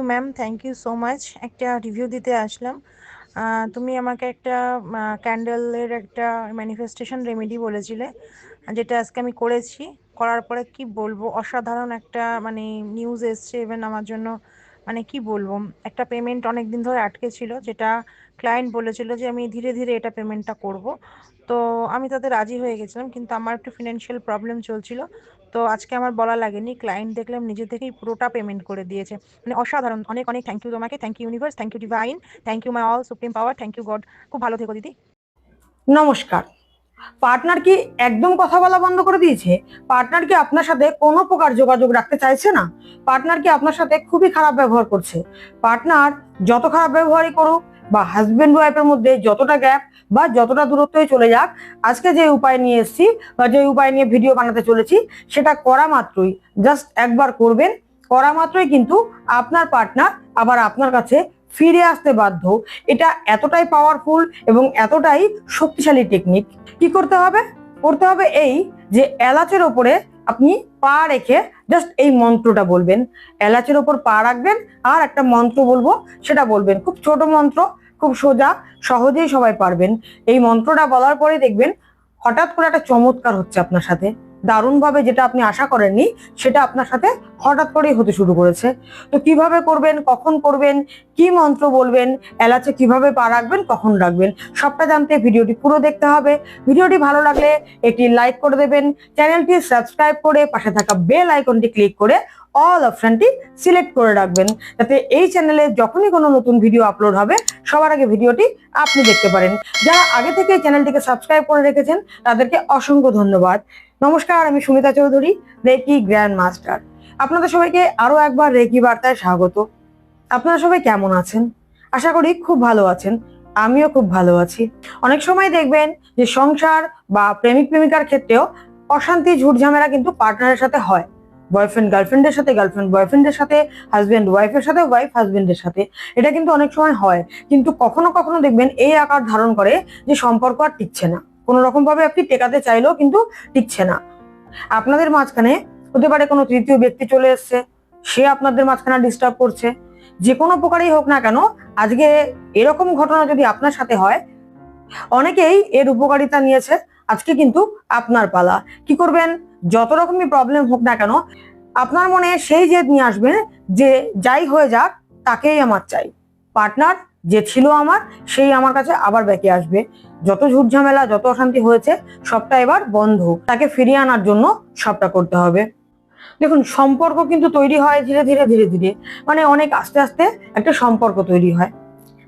You ma'am, thank you so much. একটা review দিতে আসলাম। তুমি আমাকে একটা ক্যান্ডেলের একটা ম্যানিফেস্টেশন রেমেডি বলেছিলে, যেটা আজকে আমি করেছি। করার পরে কি বলব? অসাধারণ একটা মানে নিউজ এসছে ইভেন আমার জন্য মানে কি বলব, একটা পেমেন্ট অনেক দিন ধরে আটকে ছিল, যেটা ক্লায়েন্ট বলেছিল যে আমি ধীরে ধীরে এটা পেমেন্টটা করব। তো আমি তাতে রাজি হয়ে গেছিলাম, কিন্তু আমার একটু ফিনান্সিয়াল প্রবলেম চলছিল। তো আজকে আমার বলা লাগেনি ক্লায়েন্ট দেখলাম নিজে থেকেই পুরোটা পেমেন্ট করে দিয়েছে। মানে অসাধারণ, অনেক অনেক থ্যাংক ইউ তোমাকে thank you universe thank you divine thank you my all supreme power thank you God খুব ভালো থেকো দিদি। নমস্কার। পার্টনার কি একদম কথা বলা বন্ধ করে দিয়েছে? পার্টনার কি আপনার সাথে কোনো প্রকার যোগাযোগ রাখতে চাইছে না? পার্টনার কি আপনার সাথে খুবই খারাপ ব্যবহার করছে? পার্টনার যত খারাপ ব্যবহারই করুক বা হাজবেন্ড ওয়াইফের মধ্যে যতটা গ্যাপ বা যতটা দূরত্বই চলে যাক, আজকে যে উপায় নিয়ে এসেছি বা যে উপায় নিয়ে ভিডিও বানাতে চলেছি, সেটা করা মাত্রই। জাস্ট একবার করবেন, করা মাত্রই কিন্তু আপনার পার্টনার আবার আপনার কাছে ফিরে আসতে বাধ্য, এটা এতটাই পাওয়ারফুল এবং এতটাই শক্তিশালী টেকনিক কি করতে হবে? করতে হবে এই যে এলাচের ওপরে আপনি পা রেখে জাস্ট এই মন্ত্রটা বলবেন। এলাচের ওপর পা রাখবেন আর একটা মন্ত্র বলব, সেটা বলবেন। খুব ছোট মন্ত্র, খুব সোজা, সহজেই সবাই পারবেন। এই মন্ত্রটা বলার পরে দেখবেন হঠাৎ করে একটা চমৎকার হচ্ছে আপনার সাথে। দারুণভাবে যেটা আপনি আশা করেননি, সেটা আপনার সাথে হঠাৎ করেই হতে শুরু করেছে। তো কীভাবে করবেন, কখন করবেন, কি মন্ত্র বলবেন, এলাচে কীভাবে পা রাখবেন, কখন রাখবেন, সবটা জানতে ভিডিওটি পুরো দেখতে হবে। ভিডিওটি ভালো লাগলে এটি লাইক করে দেবেন, চ্যানেলটি সাবস্ক্রাইব করে পাশে থাকা বেল আইকনটি ক্লিক করে অল অপশনটি সিলেক্ট করে রাখবেন, যাতে এই চ্যানেলে যখনই কোনো নতুন ভিডিও আপলোড হবে, সবার আগে ভিডিওটি আপনি দেখতে পারেন। যারা আগে থেকে চ্যানেলটিকে সাবস্ক্রাইব করে রেখেছেন, তাদেরকে অসংখ্য ধন্যবাদ। নমস্কার, আমি Sumita Chowdhury, reiki grand master. আপনাদের সবাইকে আরও একবার রেকি বার্তায় স্বাগত। আপনারা সবাই কেমন আছেন? আশা করি খুব ভালো আছেন, আমিও খুব ভালো আছি। অনেক সময় দেখবেন যে সংসার বা প্রেমিক প্রেমিকার ক্ষেত্রেও অশান্তি, ঝুটঝামেলা কিন্তু পার্টনারের সাথে হয়। বয়ফ্রেন্ড গার্লফ্রেন্ডের সাথে গার্লফ্রেন্ড বয়ফ্রেন্ডের সাথে হাজব্যান্ড ওয়াইফের সাথে ওয়াইফ হাজব্যান্ডের সাথে। এটা কিন্তু অনেক সময় হয়। কিন্তু কখনো কখনো দেখবেন এই আকার ধারণ করে যে সম্পর্ক আর টিকছে না। কোনো রকম ভাবে আপনি টেকাতে চাইলেও কিন্তু টিকছে না। আপনাদের মাঝখানে হতে পারে কোনো তৃতীয় ব্যক্তি চলে এসছে, সে আপনাদের মাঝখানে ডিস্টার্ব করছে, যে কোনো প্রকারেই হোক না কেন, আজকে এরকম ঘটনা যদি আপনার সাথে হয়, অনেকেই এর উপকারিতা নিয়েছে, আজকে কিন্তু আপনার পালা। কি করবেন? যত রকমই প্রবলেম হোক না কেন, আপনার মনে সেই জেদ নিয়ে আসবেন যে যাই হয়ে যাক, তাকেই আমার চাই। পার্টনার যে ছিল আমার, সেই আমার কাছে আবার ব্যাকে আসবে। যত ঝুট ঝামেলা, যত অশান্তি হয়েছে, সবটা এবার বন্ধ। তাকে ফিরিয়ে আনার জন্য সবটা করতে হবে। দেখুন, সম্পর্ক কিন্তু তৈরি হয় ধীরে ধীরে ধীরে ধীরে। মানে অনেক আস্তে আস্তে একটা সম্পর্ক তৈরি হয়।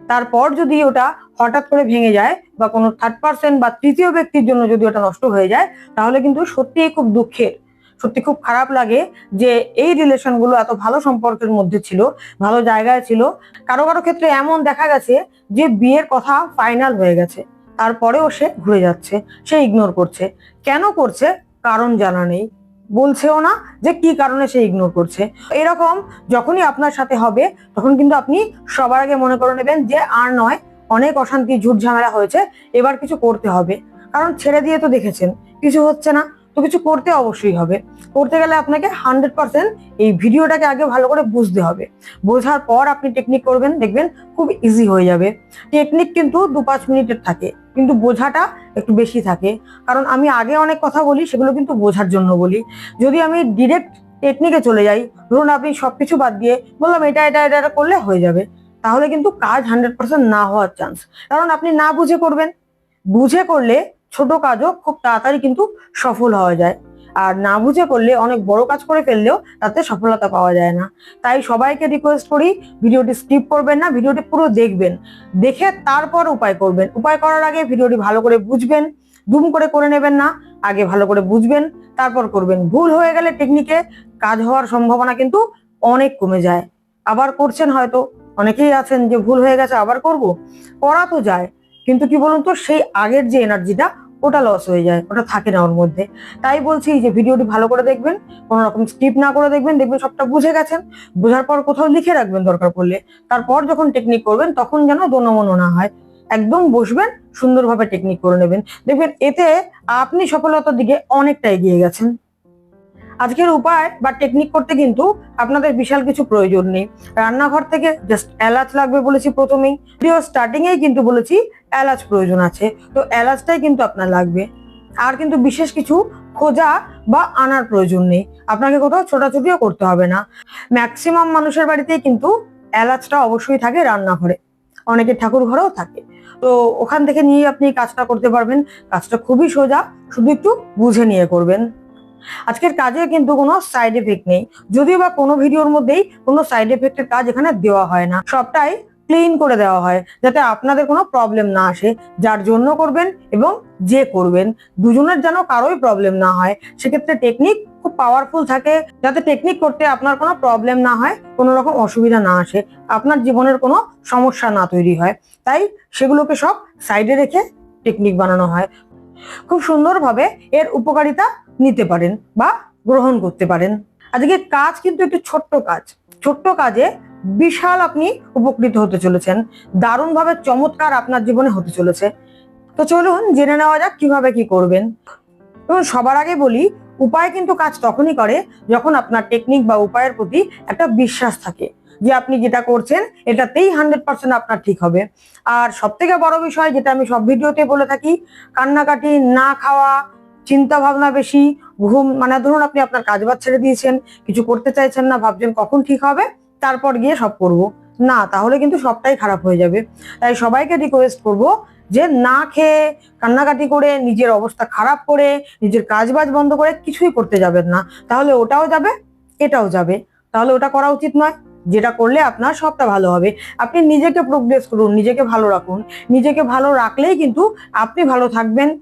তারপর যদি ওটা হঠাৎ করে ভেঙে যায় বা কোনো থার্ড পার্সন বা তৃতীয় ব্যক্তির জন্য যদি ওটা নষ্ট হয়ে যায়, তাহলে কিন্তু সত্যিই খুব দুঃখের। সত্যি খুব খারাপ লাগে যে এই রিলেশনগুলো এত ভালো সম্পর্কের মধ্যে ছিল, ভালো জায়গায় ছিল। কারও কারও ক্ষেত্রে এমন দেখা গেছে যে বিয়ের কথা ফাইনাল হয়ে গেছে, তারপরেও সে ঘুরে যাচ্ছে, সে ইগনোর করছে। কেন করছে? কারণ জানা নেই। বলছেও না যে কি কারণে সে ইগনোর করছে। এরকম যখনই আপনার সাথে হবে, তখন কিন্তু আপনি সবার আগে মনে করে নেবেন যে আর নয়, অনেক অশান্তি, ঝুট ঝামেলা হয়েছে, এবার কিছু করতে হবে। কারণ ছেড়ে দিয়ে তো দেখেছেন, কিছু হচ্ছে না। তো কিছু করতে অবশ্যই হবে। করতে গেলে আপনাকে হান্ড্রেড পার্সেন্ট এই ভিডিওটাকে আগে ভালো করে বুঝতে হবে। বোঝার পর আপনি টেকনিক করবেন, দেখবেন খুব ইজি হয়ে যাবে। টেকনিক কিন্তু দু পাঁচ মিনিটের থাকে, কিন্তু বোঝাটা একটু বেশি থাকে। কারণ আমি আগে অনেক কথা বলি, সেগুলো কিন্তু বোঝার জন্য বলি। যদি আমি ডিরেক্ট টেকনিকে চলে যাই, ধরুন আপনি সব কিছু বাদ দিয়ে বললাম এটা এটা এটা এটা করলে হয়ে যাবে। তাহলে কিন্তু কাজ হান্ড্রেড পার্সেন্ট না হওয়ার চান্স কারণ আপনি না বুঝে করবেন। বুঝে করলে ছোট কাজও খুব তাড়াতাড়ি কিন্তু সফল হওয়া যায়। আর না বুঝে করলে, অনেক বড় কাজ করে ফেললেও তাতে সফলতা পাওয়া যায় না। তাই সবাইকে রিকোয়েস্ট করি, ভিডিওটি স্কিপ করবেন না, ভিডিওটি পুরো দেখবেন। দেখে তারপর উপায় করবেন। উপায় করার আগে ভিডিওটি ভালো করে বুঝবেন, দুম করে করে নেবেন না, আগে ভালো করে বুঝবেন, তারপর করবেন। ভুল হয়ে গেলে টেকনিকে কাজ হওয়ার সম্ভাবনা কিন্তু অনেক কমে যায়। আবার করছেন হয়তো, অনেকেই আছেন যে ভুল হয়ে গেছে, আবার করব? করা তো যায়। কিন্তু কি বলুন তো, সেই আগের যে এনার্জিটা ওটা লস হয়ে যায়, ওটা থাকে না ওর মধ্যে। তাই বলছি যে ভিডিওটি ভালো করে দেখবেন কোনো রকম স্কিপ না করে দেখবেন দেখবেন সবটা বুঝে গেছেন, বোঝার পর কোথাও লিখে রাখবেন দরকার পড়লে। তারপর যখন টেকনিক করবেন, তখন যেন দোনমনো না হয়। একদম বসবেন, সুন্দরভাবে টেকনিক করে নেবেন। দেখবেন এতে আপনি সফলতার দিকে অনেকটা এগিয়ে গেছেন। আজকের উপায় বা টেকনিক করতে কিন্তু আপনাদের বিশাল কিছু প্রয়োজন নেই। রান্নাঘর থেকে জাস্ট এলাচ লাগবে বলেছি প্রথমেই। ভিডিও স্টার্টিং এই কিন্তু বলেছি এলাচ প্রয়োজন আছে। তো এলাচটাই কিন্তু আপনার লাগবে। আর কিন্তু বিশেষ কিছু খোঁজা বা আনার প্রয়োজন নেই। আপনাকে কোথাও ছোটাছুটিও করতে হবে না। ম্যাক্সিমাম মানুষের বাড়িতেই কিন্তু এলাচটা অবশ্যই থাকে রান্নাঘরে। অনেকের ঠাকুর ঘরেও থাকে। তো ওখান থেকে নিয়ে আপনি কাজটা করতে পারবেন। কাজটা খুবই সোজা। শুধু একটু বুঝে নিয়ে করবেন। আজকের কাজে কিন্তু কোনো সাইড এফেক্ট নেই। যদিও বা কোনো ভিডিওর মধ্যেই কোনো সাইড এফেক্টের কাজ এখানে দেওয়া হয় না। সবটাই ক্লিন করে দেওয়া হয় যাতে আপনাদের কোনো প্রবলেম না আসে। যার জন্য করবেন এবং যে করবেন। দুজনের যেন কারোই প্রবলেম না হয়। সেক্ষেত্রে টেকনিক খুব পাওয়ারফুল থাকে। যাতে টেকনিক করতে আপনার কোনো প্রবলেম না হয়, কোনো রকম অসুবিধা না আসে, আপনার জীবনের কোনো সমস্যা না তৈরি হয়। তাই সেগুলোকে সব সাইডে রেখে টেকনিক বানানো হয়। খুব সুন্দরভাবে এর উপকারিতা নিতে পারেন বা গ্রহণ করতে পারেন। আজকে কাজ কিন্তু একটু ছোট্ট কাজ। ছোট্ট কাজে বিশাল আপনি উপকৃত হতে চলেছেন। দারুণভাবে চমৎকার আপনার জীবনে হতে চলেছে। তো চলুন জেনে নেওয়া যাক কীভাবে কি করবেন। এবং সবার আগে বলি, উপায় কিন্তু কাজ তখনই করে যখন আপনার টেকনিক বা উপায়ের প্রতি একটা বিশ্বাস থাকে। যে আপনি যেটা করছেন, এটাতেই হান্ড্রেড পার্সেন্ট আপনার ঠিক হবে। আর সব থেকে বড় বিষয় যেটা আমি সব ভিডিওতে বলে থাকি, কান্নাকাটি না খাওয়া চিন্তা ভাবনা বেশি, ঘুম মানে ধরুন আপনি আপনার কাজ বাজ ছেড়ে দিয়েছেন, কিছু করতে চাইছেন না, ভাবছেন কখন ঠিক হবে, তারপর গিয়ে সব করব। না, তাহলে কিন্তু সবটাই খারাপ হয়ে যাবে। তাই সবাইকে রিকোয়েস্ট করব যে না খেয়ে কান্নাকাটি করে, নিজের অবস্থা খারাপ করে, নিজের কাজ বাজ বন্ধ করে কিছুই করতে যাবেন না। তাহলে ওটাও যাবে, এটাও যাবে। তাহলে ওটা করা উচিত নয়। যেটা করলে আপনার সবটা ভালো হবে। আপনি নিজেকে প্রোগ্রেস করুন, নিজেকে ভালো রাখুন। নিজেকে ভালো রাখলেই কিন্তু আপনি ভালো থাকবেন।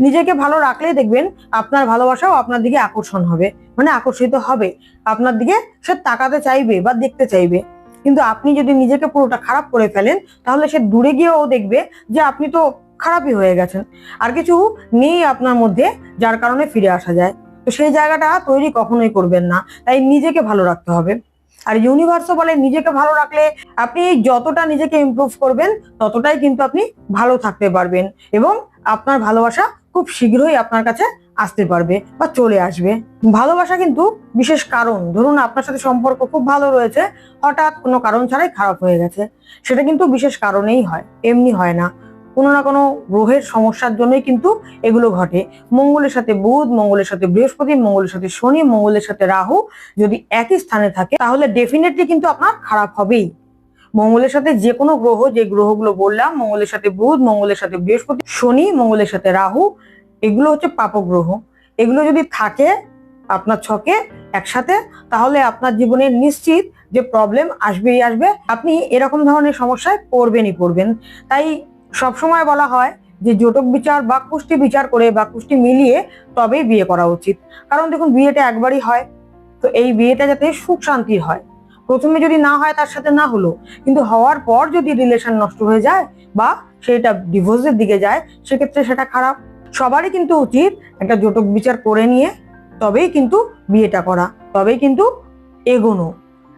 নিজেকে ভালো রাখলেই দেখবেন আপনার ভালোবাসাও আপনার দিকে আকর্ষণ হবে। মানে আকর্ষিত হবে। আপনার দিকে সে তাকাতে চাইবে বা দেখতে চাইবে। কিন্তু আপনি যদি নিজেকে পুরোটা খারাপ করে ফেলেন, তাহলে সে দূরে গিয়েও দেখবে যে আপনি তো খারাপই হয়ে গেছেন। আর কিছু নেই আপনার মধ্যে যার কারণে ফিরে আসা যায়। তো সেই জায়গাটা তৈরি কখনোই করবেন না। তাই নিজেকে ভালো রাখতে হবে। আর ইউনিভার্সও বলে নিজেকে ভালো রাখলে আপনি যতটা নিজেকে ইমপ্রুভ করবেন, ততটাই কিন্তু আপনি ভালো থাকতে পারবেন এবং আপনার ভালোবাসা খুব শীঘ্রই আপনার কাছে আসতে পারবে বা চলে আসবে। ভালোবাসা কিন্তু বিশেষ কারণ। ধরুন আপনার সাথে সম্পর্ক খুব ভালো রয়েছে, হঠাৎ কোনো কারণ ছাড়াই খারাপ হয়ে গেছে। সেটা কিন্তু বিশেষ কারণেই হয়, এমনি হয় না। কোনো না কোনো গ্রহের সমস্যার জন্যই কিন্তু এগুলো ঘটে। মঙ্গলের সাথে বুধ, মঙ্গলের সাথে বৃহস্পতি, মঙ্গলের সাথে শনি, মঙ্গলের সাথে রাহু যদি একই স্থানে থাকে, তাহলে ডেফিনেটলি কিন্তু আপনার খারাপ হবেই। মঙ্গলের সাথে যে কোনো গ্রহ, যে গ্রহগুলো বললাম, মঙ্গলের সাথে বুধ, মঙ্গলের সাথে বৃহস্পতি, শনি, মঙ্গলের সাথে রাহু, এগুলো হচ্ছে পাপগ্রহ। এগুলো যদি থাকে আপনার ছকে একসাথে, তাহলে আপনার জীবনে নিশ্চিত যে প্রবলেম আসবেই আসবে। আপনি এরকম ধরনের সমস্যায় পড়বেনই পড়বেন। তাই সবসময় বলা হয় যে জোটক বিচার বা কুষ্টি বিচার করে বা কুষ্টি মিলিয়ে তবেই বিয়ে করা উচিত। কারণ দেখুন, বিয়েটা একবারই হয়, তো এই বিয়েটা যাতে সুখ শান্তির হয়। প্রথমে যদি না হয়, তার সাথে না হলো, কিন্তু হওয়ার পর যদি রিলেশন নষ্ট হয়ে যায় বা সেটা ডিভোর্সের দিকে যায়, সেক্ষেত্রে সেটা খারাপ। সবারই কিন্তু উচিত একটা জোটক বিচার করে নিয়ে তবেই কিন্তু বিয়েটা করা, তবেই কিন্তু এগোনো।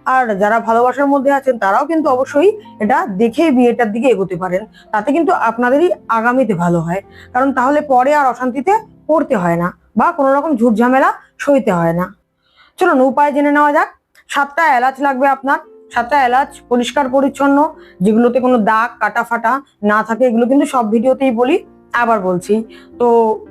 আর যারা ভালোবাসার মধ্যে আছেন, তারাও কিন্তু অবশ্যই এটা দেখে বিয়েটার দিকে এগোতে পারেন। তাতে কিন্তু আপনাদেরই আগামীতে ভালো হয়। কারণ তাহলে পরে আর অশান্তিতে পড়তে হয় না বা কোনো রকম ঝুট ঝামেলা সইতে হয় না। চলুন, উপায় জেনে নেওয়া যাক। সাতটা এলাচ লাগবে আপনার। সাতটা এলাচ পরিষ্কার, পরিচ্ছন্ন, যেগুলোতে কোনো দাগ কাটা ফাটা না থাকে, এগুলো কিন্তু সব ভিডিওতেই বলি, আবার বলছি। তো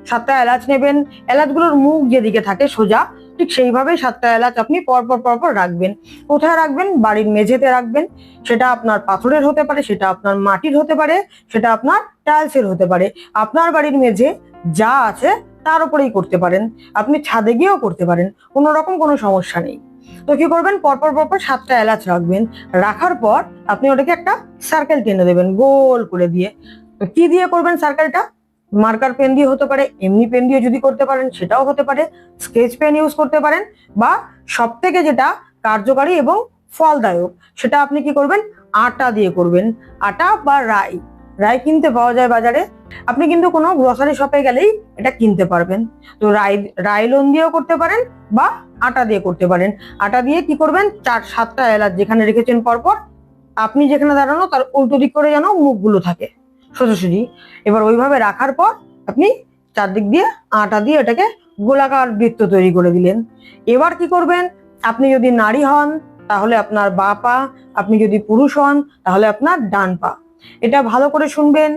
সাতটা এলাচ নেবেন। এলাচগুলোর মুখ যেদিকে থাকে সোজা ঠিক সেইভাবে সাতটা এলাচ আপনি পরপর পরপর রাখবেন। কোথায় রাখবেন? বাড়ির মেঝেতে রাখবেন। সেটা আপনার পাথরের হতে পারে, সেটা আপনার মাটির হতে পারে, সেটা আপনার টাইলসের হতে পারে। আপনার বাড়ির মেঝে যা আছে তার উপরেই করতে পারেন। আপনি ছাদে গিয়েও করতে পারেন। কোনো রকম কোনো সমস্যা নেই। তো কি করবেন? পরপর পরপর সাতটা এলাচ রাখবেন। রাখার পর আপনি ওটাকে একটা সার্কেল টেনে দেবেন, গোল করে দিয়ে। তো কি দিয়ে করবেন সার্কেলটা মার্কার পেন দিয়ে হতে পারে, এমনি পেন দিয়ে যদি করতে পারেন সেটাও হতে পারে, স্কেচ পেন ইউজ করতে পারেন, বা সব থেকে যেটা কার্যকারী এবং ফলদায়ক সেটা আপনি কি করবেন? আটা দিয়ে করবেন। আটা বা রাই। রাই কিনতে পাওয়া যায় বাজারে। আপনি কিন্তু কোনো গ্রসারি শপে গেলেই এটা কিনতে পারবেন। তো রাই রাই লোন দিয়েও করতে পারেন বা আটা দিয়ে করতে পারেন। আটা দিয়ে কি করবেন? চার, সাতটা এলাচ যেখানে রেখেছেন পরপর, আপনি যেখানে দাঁড়ানো তার উল্টো দিক করে যেন মুখগুলো থাকে। সোজাসুজি এবার ওইভাবে রাখার পর আপনি চারদিক দিয়ে আটা দিয়ে এটাকে গোলাকার বৃত্ত তৈরি করে দিলেন। এবার কি করবেন? আপনি যদি নারী হন, তাহলে আপনার বা পা আপনি যদি পুরুষ হন, তাহলে আপনার ডান পা এটা ভালো করে শুনবেন।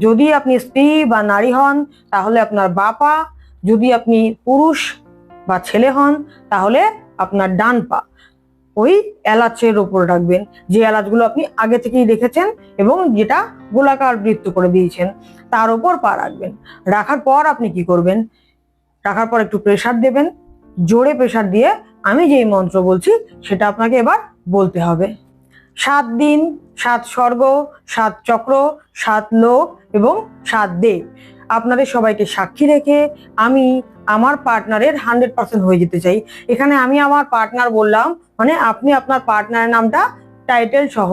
যদি আপনি স্ত্রী বা নারী হন, তাহলে আপনার বা পা যদি আপনি পুরুষ বা ছেলে হন, তাহলে আপনার ডান পা ওই এলাচের ওপর রাখবেন। যে এলাচগুলো আপনি আগে থেকেই রেখেছেন এবং যেটা গোলাকার বৃত্ত করে দিয়েছেন, তার ওপর পা রাখবেন। রাখার পর আপনি কি করবেন? রাখার পর একটু প্রেসার দেবেন। জোরে প্রেসার দিয়ে আমি যেই মন্ত্র বলছি, সেটা আপনাকে এবার বলতে হবে। সাত দিন, সাত স্বর্গ, সাত চক্র, সাত লোক এবং সাত দেব। আপনাদের সবাইকে সাক্ষী রেখে আমি আমার পার্টনারের হান্ড্রেড পার্সেন্ট হয়ে যেতে চাই। এখানে আমি আমার পার্টনার বললাম মানে আপনি আপনার পার্টনারের নামটা টাইটেল সহ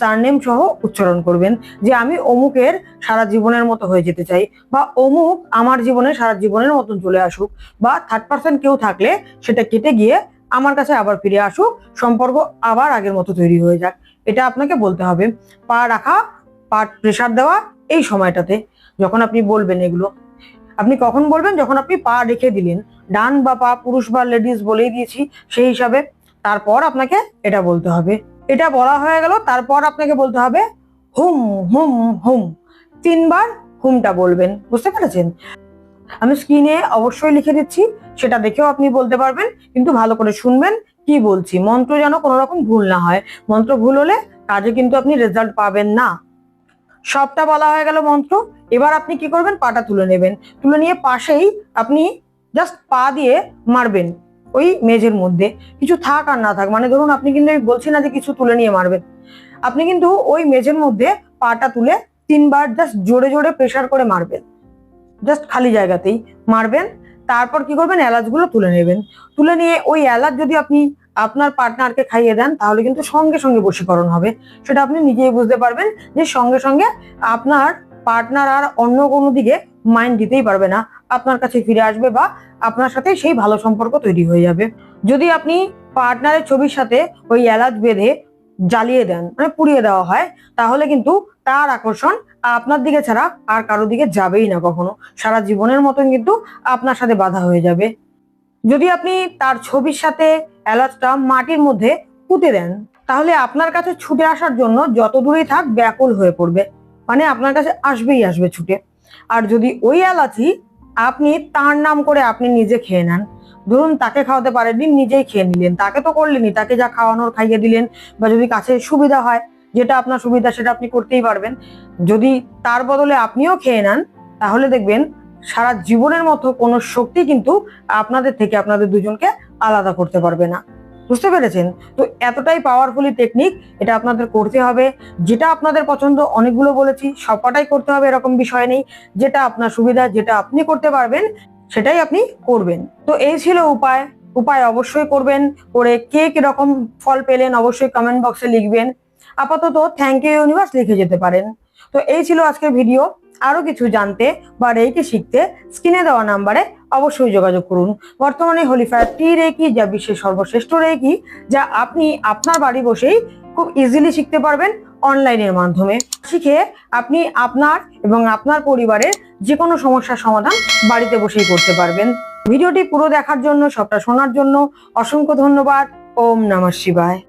সারনেম সহ উচ্চারণ করবেন, যে আমি অমুকের সারা জীবনের মতো হয়ে যেতে চাই, বা অমুক আমার জীবনে সারা জীবনের মতন চলে আসুক, বা থার্ড পার্সেন্ট কেউ থাকলে সেটা কেটে গিয়ে আমার কাছে আবার ফিরে আসুক, সম্পর্ক আবার আগের মতো তৈরি হয়ে যাক। এটা আপনাকে বলতে হবে। পা রাখা, পা প্রেসার দেওয়া, এই সময়টাতে, যখন আপনি বলবেন এগুলো। আপনি কখন বলবেন? যখন আপনি পা রেখে দিলেন। ডান বা পা, পুরুষ বা লেডিস বলেই দিয়েছি সেই হিসাবে। তারপর আপনাকে এটা বলতে হবে। এটা বলা হয়ে গেল, তারপর আপনাকে বলতে হবে হুম হুম হুম। তিনবার হুমটা বলবেন। বুঝতে পেরেছেন? আমি স্ক্রিনে অবশ্যই লিখে দিচ্ছি, সেটা দেখেও আপনি বলতে পারবেন, কিন্তু ভালো করে শুনবেন কি বলছি। মন্ত্র যেন কোনো রকম ভুল না হয়। মন্ত্র ভুল হলে কাজে কিন্তু আপনি রেজাল্ট পাবেন না। সবটা বলা হয়ে গেল মন্ত্র। এবার আপনি কি করবেন? পাটা তুলে নেবেন। তুলে নিয়ে পাশেই আপনি জাস্ট পা দিয়ে মারবেন ওই মেঝের মধ্যে। কিছু থাক আর না থাক মানে ধরুন আপনি কিন্তু আমি বলছি না যে কিছু তুলে নিয়ে মারবেন। আপনি কিন্তু ওই মেঝের মধ্যে পাটা তুলে তিনবার জাস্ট জোরে জোরে প্রেশার করে মারবেন। জাস্ট খালি জায়গাতেই মারবেন। তারপর কি করবেন? এলাচগুলো তুলে নেবেন। তুলে নিয়ে ওই এলাচ যদি আপনি আপনার পার্টনারকে খাইয়ে দেন, তাহলে কিন্তু সঙ্গে সঙ্গে বশীকরণ হবে। সেটা আপনি নিজেই বুঝতে পারবেন যে সঙ্গে সঙ্গে আপনার পার্টনার আর অন্য কোনো দিকে মাইন্ড দিতেই পারবে না। আপনার কাছে ফিরে আসবে বা আপনার সাথে সেই ভালো সম্পর্ক তৈরি হয়ে যাবে। যদি আপনি পার্টনারের ছবির সাথে ওই এলাচ বেঁধে জ্বালিয়ে দেন মানে পুড়িয়ে দেওয়া হয়, তাহলে কিন্তু তার আকর্ষণ আপনার দিকে ছাড়া আর কারও দিকে যাবেই না কখনো। সারা জীবনের মতন কিন্তু আপনার সাথে বাধা হয়ে যাবে। যদি আপনি তার ছবির সাথে এলাচটা মাটির মধ্যে পুঁতে দেন। তাহলে আপনার কাছে ছুটে আসার জন্য যত দূরেই থাক ব্যাকুল হয়ে পড়বে। মানে আপনার কাছে আসবেই আসবে ছুটে। আর যদি ওই এলাচি আপনি তার নাম করে আপনি নিজে খেয়ে নেন। ধরুন তাকে খাওয়াতে পারেননি, নিজেই খেয়ে নিলেন। তাকে তো করলেনই, তাকে যা খাওয়ানোর খাইয়ে দিলেন বা যদি কাছে সুবিধা হয়, যেটা আপনার সুবিধা সেটা আপনি করতেই পারবেন। যদি তার বদলে আপনিও খেয়ে নেন, তাহলে দেখবেন সারা জীবনের মতো কোনো শক্তি কিন্তু আপনাদের থেকে, আপনাদের দুজনকে আলাদা করতে পারবে না। বুঝতে পেরেছেন? তো এতটাই পাওয়ারফুলি টেকনিক এটা আপনাদের করতে হবে। যেটা আপনাদের পছন্দ, অনেকগুলো বলেছি, সবকটাই করতে হবে, এরকম বিষয় নেই। যেটা আপনার সুবিধা, যেটা আপনি করতে পারবেন, সেটাই আপনি করবেন। তো এই ছিল উপায়। উপায় অবশ্যই করবেন, করে কে কীরকম ফল পেলেন অবশ্যই কমেন্ট বক্সে লিখবেন। আপাতত থ্যাংক ইউ ইউনিভার্স লিখে যেতে পারেন। তো এই ছিল আজকের ভিডিও আরও কিছু জানতে বা রেকি শিখতে স্ক্রিনে দেওয়া নাম্বারে অবশ্যই যোগাযোগ করুন। বর্তমানে হোলিফায়ার টি রেকি যা বিশ্বের সর্বশ্রেষ্ঠ রেকি যা আপনি আপনার বাড়ি বসেই খুব ইজিলি শিখতে পারবেন অনলাইনের মাধ্যমে। শিখে আপনি আপনার এবং আপনার পরিবারের যে কোনো সমস্যার সমাধান বাড়িতে বসেই করতে পারবেন। ভিডিওটি পুরো দেখার জন্য, সবটা শোনার জন্য অসংখ্য ধন্যবাদ। ওম নমঃ শিবায়।